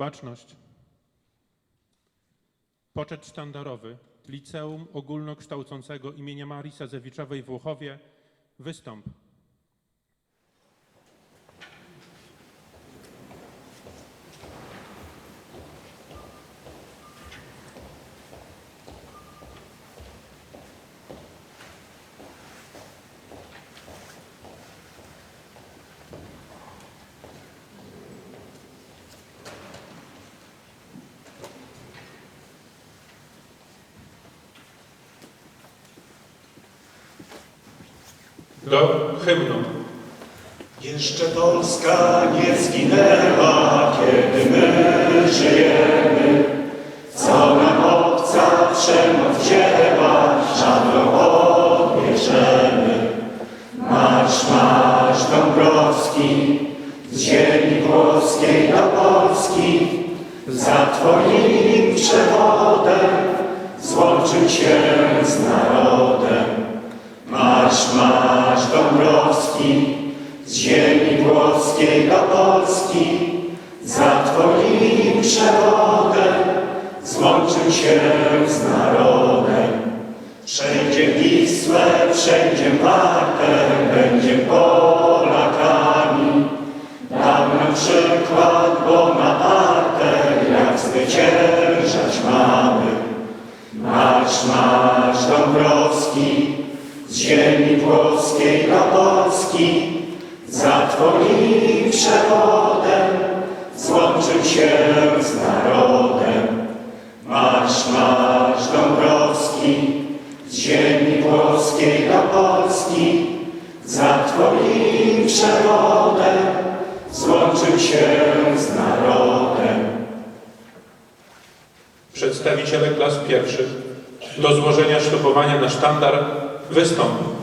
Baczność. Poczet sztandarowy Liceum Ogólnokształcącego imienia Marii Sadzewiczowej w Łochowie. Wystąp. Do hymnu. Jeszcze Polska nie zginęła, kiedy my żyjemy. Nam obca przemoc wzięła, szablą odbierzemy. Marsz, marsz Dąbrowski, z ziemi włoskiej do Polski, za Twoim przewodem złączył się z narodem. Włoskiej do Polski, za Twoim przewodem złączył się z narodem. Wszędzie Wisłę, wszędzie Wartę, będzie Polakami. Dał nam przykład Bonaparte, jak zwyciężać mamy. Marsz, marsz Dąbrowski, z ziemi włoskiej do Polski, za Twoim przewodem złączył się z narodem. Marsz, marsz Dąbrowski, z ziemi włoskiej do Polski, za Twoim przewodem złączył się z narodem. Przedstawiciele klas pierwszych do złożenia ślubowania na sztandar. Wystąp.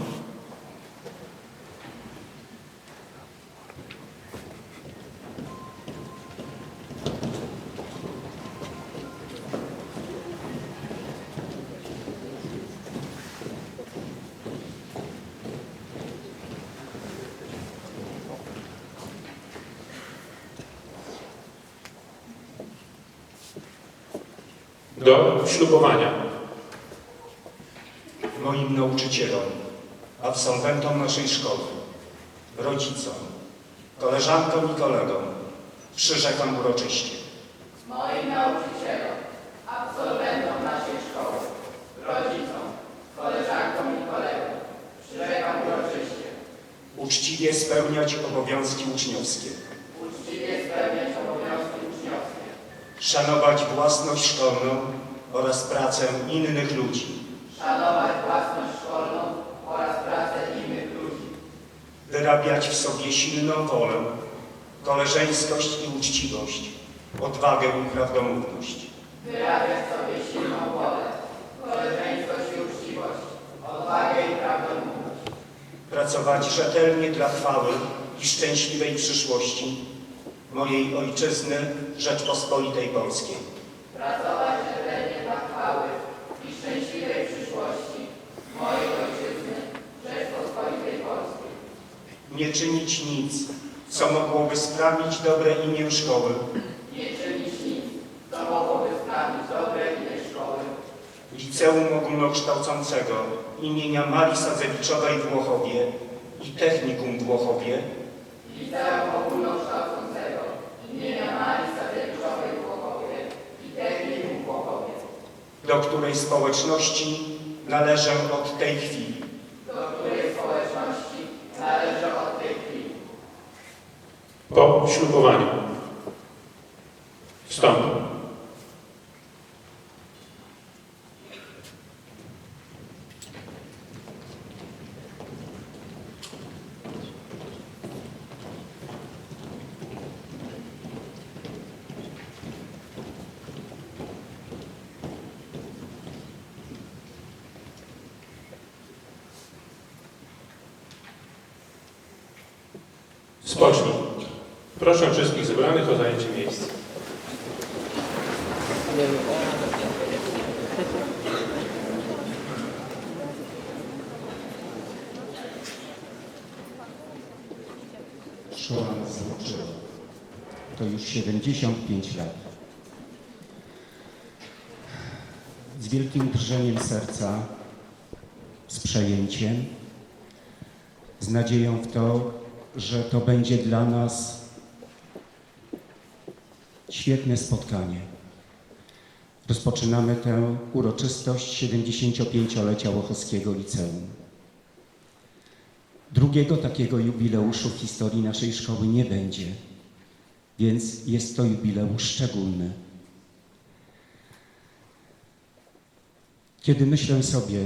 Do ślubowania. moim nauczycielom, absolwentom naszej szkoły, rodzicom, koleżankom i kolegom przyrzekam uroczyście. Moim nauczycielom, absolwentom naszej szkoły, rodzicom, koleżankom i kolegom, przyrzekam uroczyście. Uczciwie spełniać obowiązki uczniowskie, uczciwie spełniać obowiązki uczniowskie, szanować własność szkolną oraz pracę innych ludzi, szanować własność szkolną oraz pracę innych ludzi, wyrabiać w sobie silną wolę, koleżeńskość i uczciwość, odwagę i prawdomówność, wyrabiać sobie silną wolę, koleżeńskość i uczciwość, odwagę i prawdomówność, pracować rzetelnie dla chwały i szczęśliwej przyszłości mojej ojczyzny Rzeczpospolitej Polskiej. pracować rzetelnie dla chwały i szczęśliwej przyszłości mojej ojczyzny Rzeczpospolitej Polskiej. Nie czynić nic, co mogłoby sprawić dobre imię szkoły, Nie czynić nic, co mogłoby sprawić dobre imię szkoły, Liceum Ogólnokształcącego imienia Marii Sadzewiczowej w Łochowie i Technikum w Łochowie Liceum Ogólnokształcącego imienia Marii Sadzewiczowej w Łochowie i Technikum w Łochowie, do której społeczności należę od tej chwili. do której społeczności należę od tej chwili. Po ślubowaniu. Wstąp. Spocznij. Proszę wszystkich zebranych o zajęcie miejsc. Szkoła Złoczyna. To już 75 lat. Z wielkim drżeniem serca, z przejęciem, z nadzieją w to, że to będzie dla nas świetne spotkanie. Rozpoczynamy tę uroczystość 75-lecia Łochowskiego Liceum. Drugiego takiego jubileuszu w historii naszej szkoły nie będzie, więc jest to jubileusz szczególny. Kiedy myślę sobie,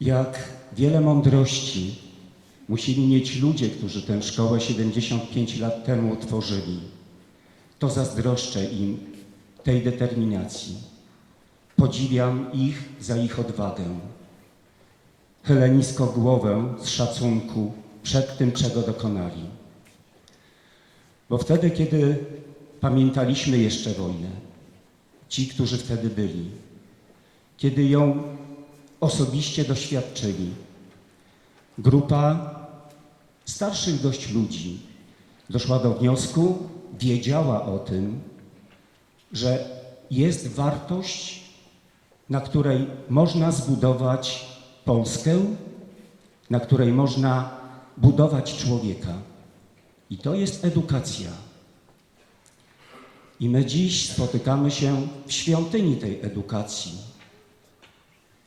jak wiele mądrości musieli mieć ludzie, którzy tę szkołę 75 lat temu otworzyli, to zazdroszczę im tej determinacji. Podziwiam ich za ich odwagę. Chylę nisko głowę z szacunku przed tym, czego dokonali. Bo wtedy, kiedy pamiętaliśmy jeszcze wojnę, ci, którzy wtedy byli, kiedy ją osobiście doświadczyli, grupa starszych dość ludzi doszła do wniosku, wiedziała o tym, że jest wartość, na której można zbudować Polskę, na której można budować człowieka. I to jest edukacja. I my dziś spotykamy się w świątyni tej edukacji,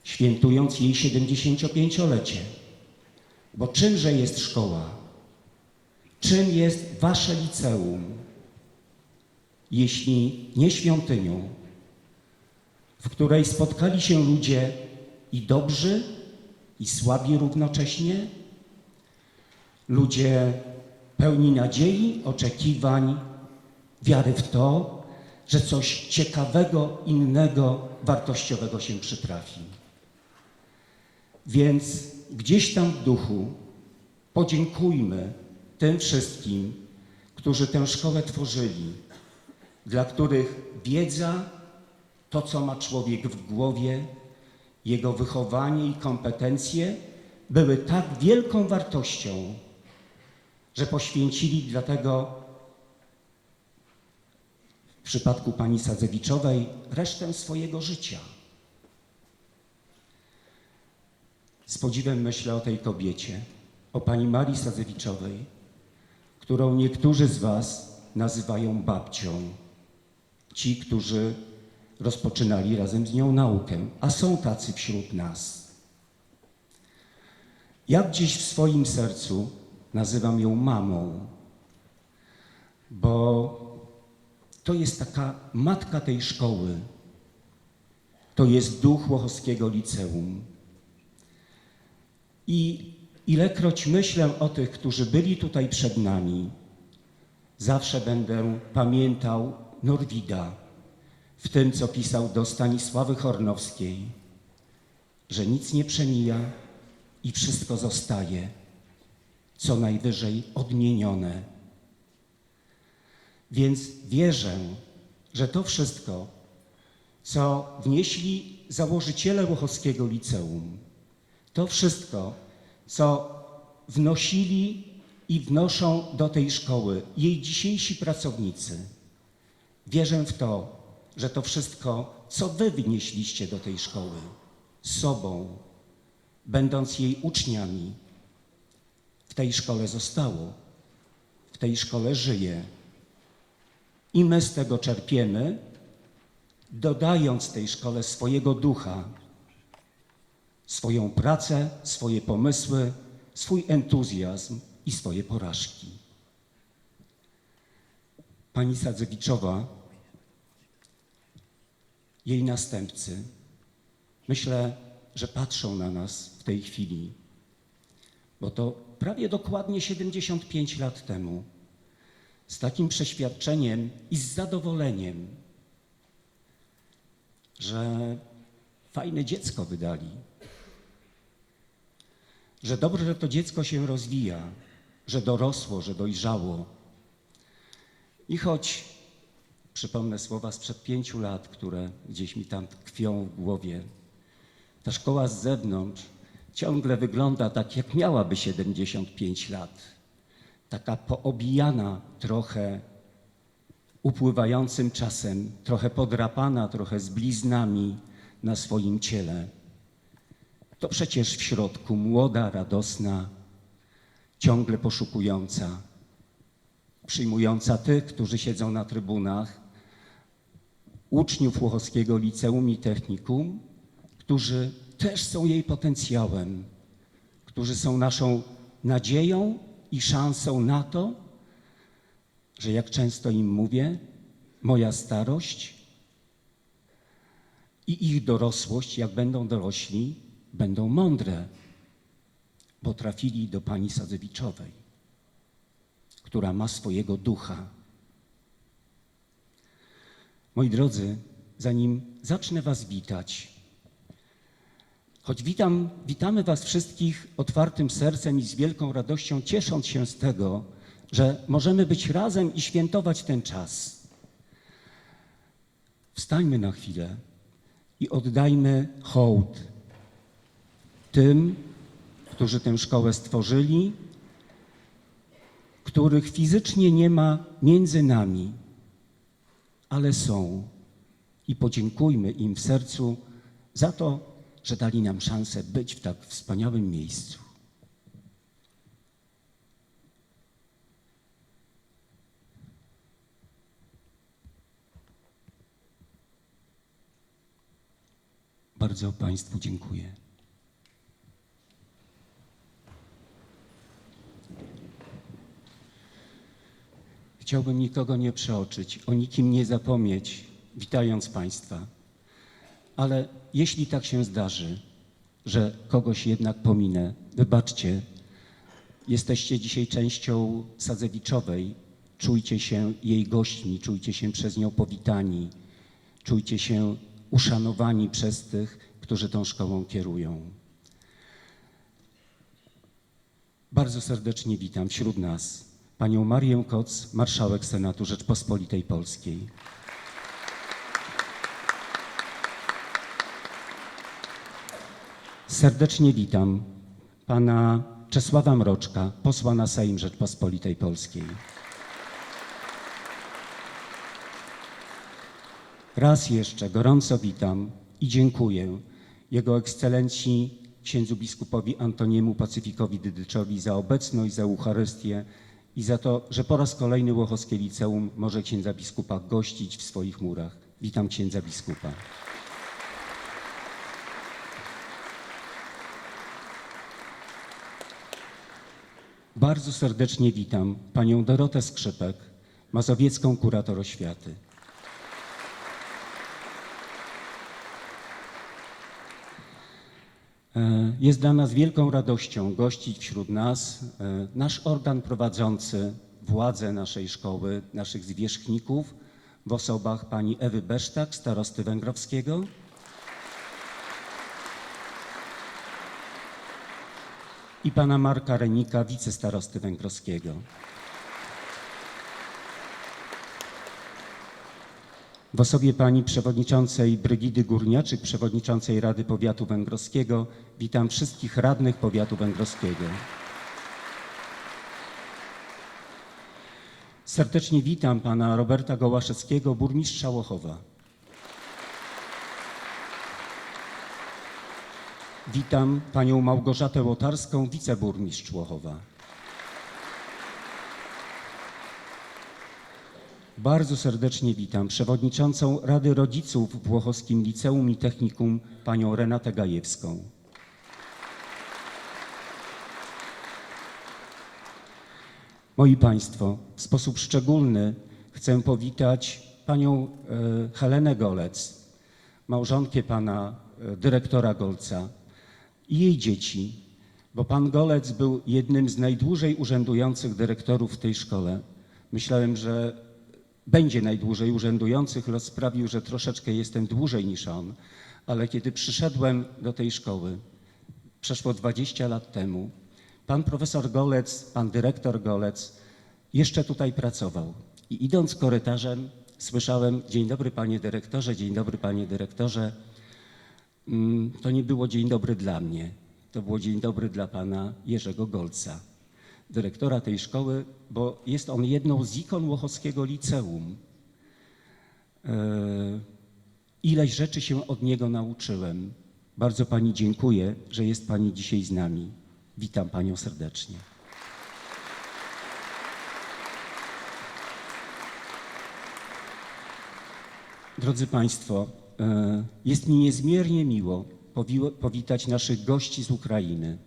świętując jej 75-lecie. Bo czymże jest szkoła? Czym jest wasze liceum? Jeśli nie świątynią, w której spotkali się ludzie i dobrzy, i słabi równocześnie, ludzie pełni nadziei, oczekiwań, wiary w to, że coś ciekawego, innego, wartościowego się przytrafi. Więc gdzieś tam w duchu podziękujmy tym wszystkim, którzy tę szkołę tworzyli, dla których wiedza, to co ma człowiek w głowie, jego wychowanie i kompetencje były tak wielką wartością, że poświęcili dlatego w przypadku pani Sadzewiczowej resztę swojego życia. Z podziwem myślę o tej kobiecie, o pani Marii Sadzewiczowej, którą niektórzy z Was nazywają babcią. Ci, którzy rozpoczynali razem z nią naukę, a są tacy wśród nas. Ja gdzieś w swoim sercu nazywam ją mamą, bo to jest taka matka tej szkoły. To jest duch Łochowskiego Liceum. I ilekroć myślę o tych, którzy byli tutaj przed nami, zawsze będę pamiętał Norwida w tym, co pisał do Stanisławy Hornowskiej, że nic nie przemija i wszystko zostaje, co najwyżej odmienione. Więc wierzę, że to wszystko, co wnieśli założyciele Łochowskiego Liceum, to wszystko, co wnosili i wnoszą do tej szkoły jej dzisiejsi pracownicy, wierzę w to, że to wszystko, co wy wnieśliście do tej szkoły, sobą, będąc jej uczniami, w tej szkole zostało, w tej szkole żyje. I my z tego czerpiemy, dodając tej szkole swojego ducha, swoją pracę, swoje pomysły, swój entuzjazm i swoje porażki. Pani Sadzewiczowa, jej następcy, myślę, że patrzą na nas w tej chwili, bo to prawie dokładnie 75 lat temu, z takim przeświadczeniem i z zadowoleniem, że fajne dziecko wydali, że dobrze, że to dziecko się rozwija, że dorosło, że dojrzało. I choć przypomnę słowa sprzed pięciu lat, które gdzieś mi tam tkwią w głowie, ta szkoła z zewnątrz ciągle wygląda tak, jak miałaby 75 lat. Taka poobijana trochę upływającym czasem, trochę podrapana, trochę z bliznami, na swoim ciele. To przecież w środku młoda, radosna, ciągle poszukująca, przyjmująca tych, którzy siedzą na trybunach, uczniów Łochowskiego Liceum i Technikum, którzy też są jej potencjałem, którzy są naszą nadzieją i szansą na to, że jak często im mówię, moja starość i ich dorosłość, jak będą dorośli, będą mądre, bo trafili do pani Sadzewiczowej, która ma swojego ducha. Moi drodzy, zanim zacznę Was witać, choć witam, witamy Was wszystkich otwartym sercem i z wielką radością, ciesząc się z tego, że możemy być razem i świętować ten czas. Wstańmy na chwilę i oddajmy hołd tym, którzy tę szkołę stworzyli, których fizycznie nie ma między nami, ale są. I podziękujmy im w sercu za to, że dali nam szansę być w tak wspaniałym miejscu. Bardzo Państwu dziękuję. Chciałbym nikogo nie przeoczyć, o nikim nie zapomnieć, witając Państwa. Ale jeśli tak się zdarzy, że kogoś jednak pominę, wybaczcie, jesteście dzisiaj częścią Sadzewiczowej, czujcie się jej gośćmi, czujcie się przez nią powitani, czujcie się uszanowani przez tych, którzy tą szkołą kierują. Bardzo serdecznie witam wśród nas panią Marię Koc, marszałek Senatu Rzeczpospolitej Polskiej. Serdecznie witam pana Czesława Mroczka, posła na Sejm Rzeczpospolitej Polskiej. Raz jeszcze gorąco witam i dziękuję Jego Ekscelencji księdzu biskupowi Antoniemu Pacyfikowi Dydyczowi za obecność, za Eucharystię i za to, że po raz kolejny Łochowskie Liceum może księdza biskupa gościć w swoich murach. Witam księdza biskupa. Bardzo serdecznie witam panią Dorotę Skrzypek, mazowiecką kurator oświaty. Jest dla nas wielką radością gościć wśród nas e, nasz organ prowadzący władzę naszej szkoły, naszych zwierzchników w osobach pani Ewy Besztak, starosty węgrowskiego, i pana Marka Renika, wicestarosty węgrowskiego. W osobie pani przewodniczącej Brygidy Górniaczyk, przewodniczącej Rady Powiatu Węgrowskiego, witam wszystkich radnych powiatu węgrowskiego. Serdecznie witam pana Roberta Gołaszewskiego, burmistrza Łochowa. Witam panią Małgorzatę Łotarską, wiceburmistrz Łochowa. Bardzo serdecznie witam przewodniczącą Rady Rodziców w Łochowskim Liceum i Technikum, panią Renatę Gajewską. Moi Państwo, w sposób szczególny chcę powitać panią e, Helenę Golec, małżonkę pana e, dyrektora Golca i jej dzieci, bo pan Golec był jednym z najdłużej urzędujących dyrektorów w tej szkole. Myślałem, że będzie najdłużej urzędujących. Los sprawił, że troszeczkę jestem dłużej niż on, ale kiedy przyszedłem do tej szkoły, przeszło 20 lat temu, pan profesor Golec, pan dyrektor Golec jeszcze tutaj pracował. I idąc korytarzem, słyszałem: Dzień dobry, panie dyrektorze, dzień dobry, panie dyrektorze. Mm, To nie było dzień dobry dla mnie, to było dzień dobry dla pana Jerzego Golca dyrektora tej szkoły, bo jest on jedną z ikon Łochowskiego Liceum. E, Ileś rzeczy się od niego nauczyłem. Bardzo Pani dziękuję, że jest Pani dzisiaj z nami. Witam Panią serdecznie. Drodzy Państwo, e, jest mi niezmiernie miło powi- powitać naszych gości z Ukrainy.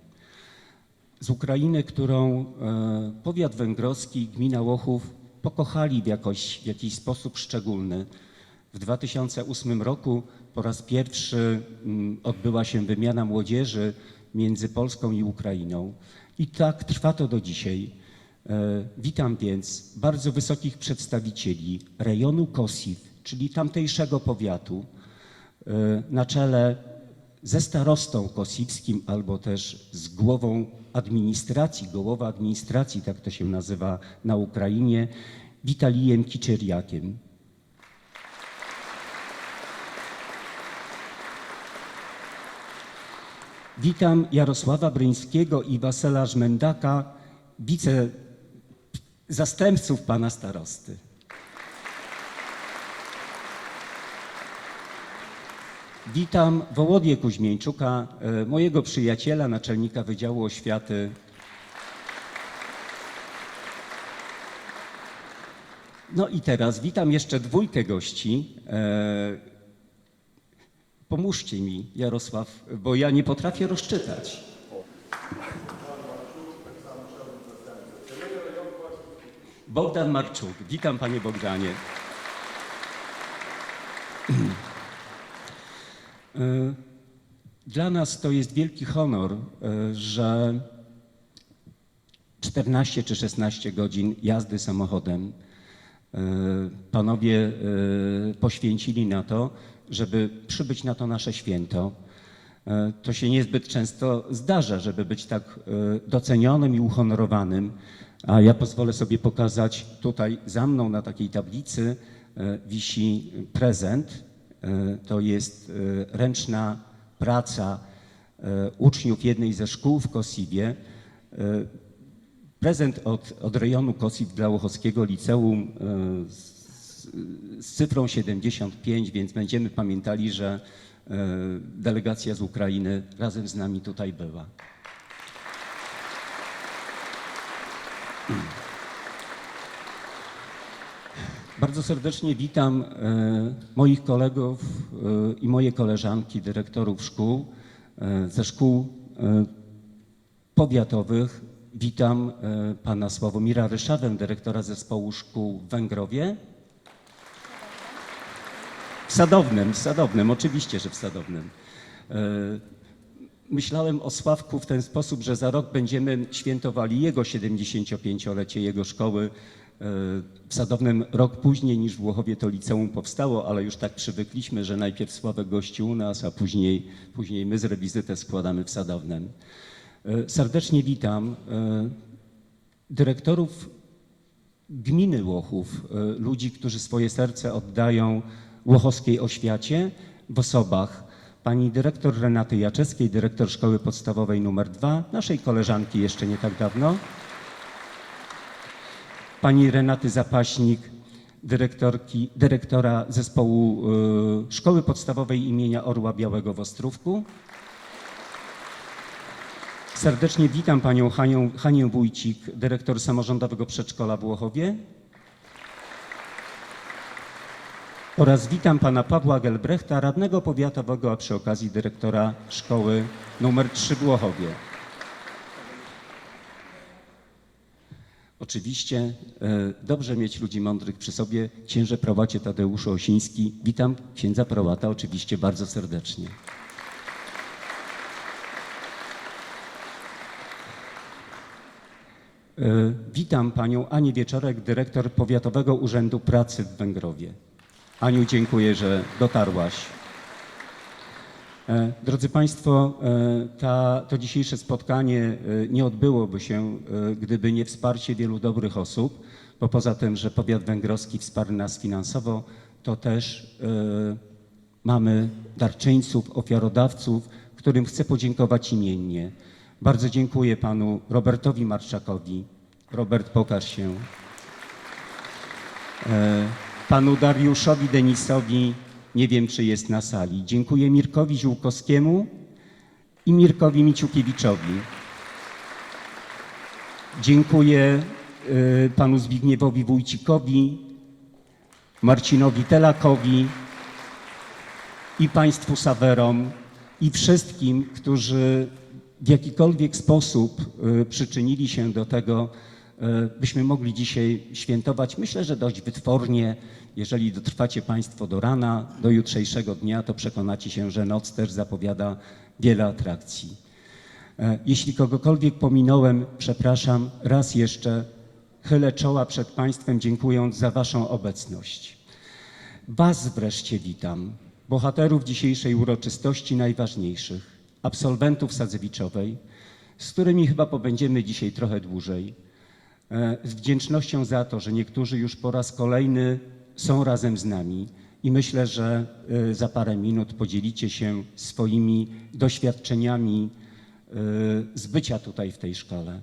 Z Ukrainy, którą e, powiat węgrowski i gmina Łochów pokochali w, jakoś, w jakiś sposób szczególny. W 2008 roku po raz pierwszy mm, odbyła się wymiana młodzieży między Polską i Ukrainą. I tak trwa to do dzisiaj. E, Witam więc bardzo wysokich przedstawicieli rejonu Kosiw, czyli tamtejszego powiatu, e, na czele ze starostą kosiwskim albo też z głową administracji, gołowa administracji, tak to się nazywa na Ukrainie, Witalijem Kiczeriakiem. Witam Jarosława Bryńskiego i Wasela Żmendaka, wice zastępców pana starosty. Witam Wołodię Kuźmieńczuka, e, mojego przyjaciela, naczelnika Wydziału Oświaty. No i teraz witam jeszcze dwójkę gości. E, Pomóżcie mi, Jarosław, bo ja nie potrafię rozczytać. Bogdan Marczuk. Witam panie Bogdanie. E, Dla nas to jest wielki honor, e, że 14 czy 16 godzin jazdy samochodem e, panowie poświęcili na to, żeby przybyć na to nasze święto. To się niezbyt często zdarza, żeby być tak docenionym i uhonorowanym. A ja pozwolę sobie pokazać tutaj za mną na takiej tablicy wisi prezent. E, To jest e, ręczna praca e, uczniów jednej ze szkół w Kosiwie. Prezent od, od rejonu Kosiw dla Łochowskiego Liceum z, z cyfrą 75, więc będziemy pamiętali, że delegacja z Ukrainy razem z nami tutaj była. Bardzo serdecznie witam e, moich kolegów e, i moje koleżanki, dyrektorów szkół e, ze szkół powiatowych. Witam pana Sławomira Ryszawę, dyrektora zespołu szkół w Węgrowie. W Sadownym, w Sadownym, oczywiście, że w Sadownym. Myślałem o Sławku w ten sposób, że za rok będziemy świętowali jego 75-lecie jego szkoły. W Sadownym rok później niż w Włochowie to liceum powstało, ale już tak przywykliśmy, że najpierw Sławek gości u nas, a później, później my z rewizytę składamy w Sadownym. E, Serdecznie witam e, dyrektorów gminy Łochów, e, ludzi, którzy swoje serce oddają łochowskiej oświacie w osobach pani dyrektor Renaty Jaczewskiej, dyrektor szkoły podstawowej numer 2, naszej koleżanki jeszcze nie tak dawno, pani Renaty Zapaśnik, dyrektorki, dyrektora zespołu e, szkoły podstawowej imienia Orła Białego w Ostrówku. Serdecznie witam panią Hanią, Hanię Wójcik, dyrektor samorządowego przedszkola w Łochowie. Oraz witam pana Pawła Gelbrechta, radnego powiatowego, a przy okazji dyrektora szkoły numer 3 w Łochowie. Oczywiście e, dobrze mieć ludzi mądrych przy sobie. Księże prowacie Tadeuszu Osiński. Witam księdza prałata oczywiście bardzo serdecznie. E, Witam panią Anię Wieczorek, dyrektor Powiatowego Urzędu Pracy w Węgrowie. Aniu, dziękuję, że dotarłaś. E, Drodzy Państwo, e, ta, to dzisiejsze spotkanie e, nie odbyłoby się, gdyby nie wsparcie wielu dobrych osób, bo poza tym, że powiat węgrowski wsparł nas finansowo, to też mamy darczyńców, ofiarodawców, którym chcę podziękować imiennie. Bardzo dziękuję panu Robertowi Marczakowi. Robert, pokaż się. Panu Dariuszowi Denisowi, Nie wiem, czy jest na sali. Dziękuję Mirkowi Ziółkowskiemu i Mirkowi Miciukiewiczowi. Dziękuję y, panu Zbigniewowi Wójcikowi, Marcinowi Telakowi i państwu Sawerom i wszystkim, którzy w jakikolwiek sposób y, przyczynili się do tego, y, byśmy mogli dzisiaj świętować. Myślę, że dość wytwornie. Jeżeli dotrwacie Państwo do rana, do jutrzejszego dnia, to przekonacie się, że noc też zapowiada wiele atrakcji. E, Jeśli kogokolwiek pominąłem, przepraszam, raz jeszcze chylę czoła przed Państwem, dziękując za Waszą obecność. Was wreszcie witam, bohaterów dzisiejszej uroczystości najważniejszych, absolwentów Sadzewiczowej, z którymi chyba pobędziemy dzisiaj trochę dłużej. E, Z wdzięcznością za to, że niektórzy już po raz kolejny są razem z nami i myślę, że e, za parę minut podzielicie się swoimi doświadczeniami e, z bycia tutaj w tej szkole.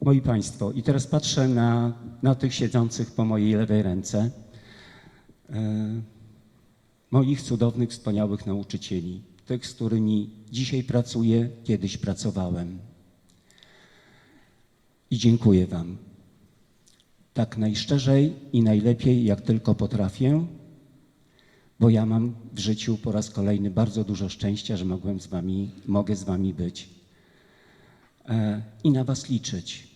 Moi Państwo, i teraz patrzę na, na tych siedzących po mojej lewej ręce, e, moich cudownych, wspaniałych nauczycieli, tych, z którymi dzisiaj pracuję, kiedyś pracowałem. I dziękuję Wam. Tak najszczerzej i najlepiej, jak tylko potrafię, bo ja mam w życiu po raz kolejny bardzo dużo szczęścia, że mogłem z Wami, mogę z Wami być e, i na Was liczyć.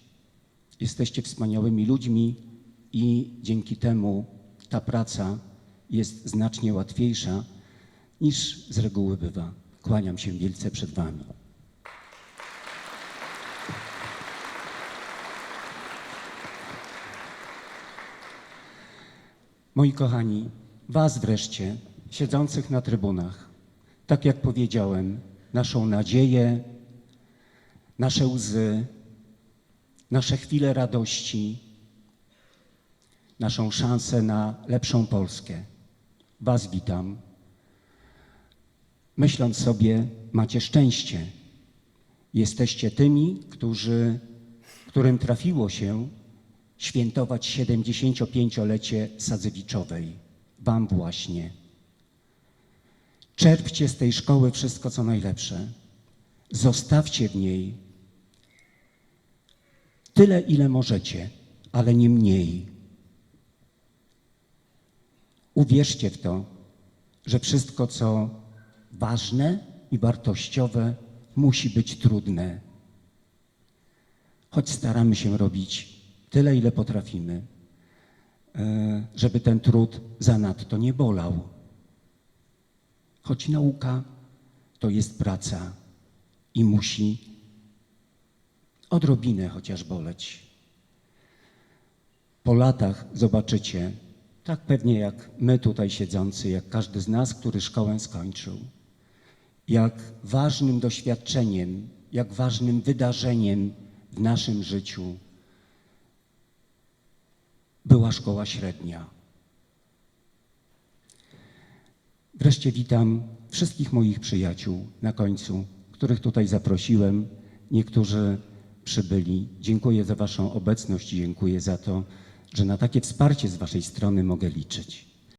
Jesteście wspaniałymi ludźmi i dzięki temu ta praca jest znacznie łatwiejsza niż z reguły bywa. Kłaniam się wielce przed Wami. Moi kochani, Was wreszcie, siedzących na trybunach, tak jak powiedziałem, naszą nadzieję, nasze łzy, nasze chwile radości, naszą szansę na lepszą Polskę. Was witam. Myśląc sobie, macie szczęście. Jesteście tymi, którzy, którym trafiło się świętować 75-lecie Sadzewiczowej. Wam właśnie. Czerpcie z tej szkoły wszystko, co najlepsze. Zostawcie w niej tyle, ile możecie, ale nie mniej. Uwierzcie w to, że wszystko, co ważne i wartościowe, musi być trudne. Choć staramy się robić tyle, ile potrafimy, e, żeby ten trud zanadto nie bolał. Choć nauka to jest praca i musi odrobinę chociaż boleć. Po latach zobaczycie, tak pewnie jak my tutaj siedzący, jak każdy z nas, który szkołę skończył, jak ważnym doświadczeniem, jak ważnym wydarzeniem w naszym życiu była szkoła średnia. Wreszcie witam wszystkich moich przyjaciół na końcu, których tutaj zaprosiłem. Niektórzy przybyli. Dziękuję za Waszą obecność i dziękuję za to, że na takie wsparcie z Waszej strony mogę liczyć.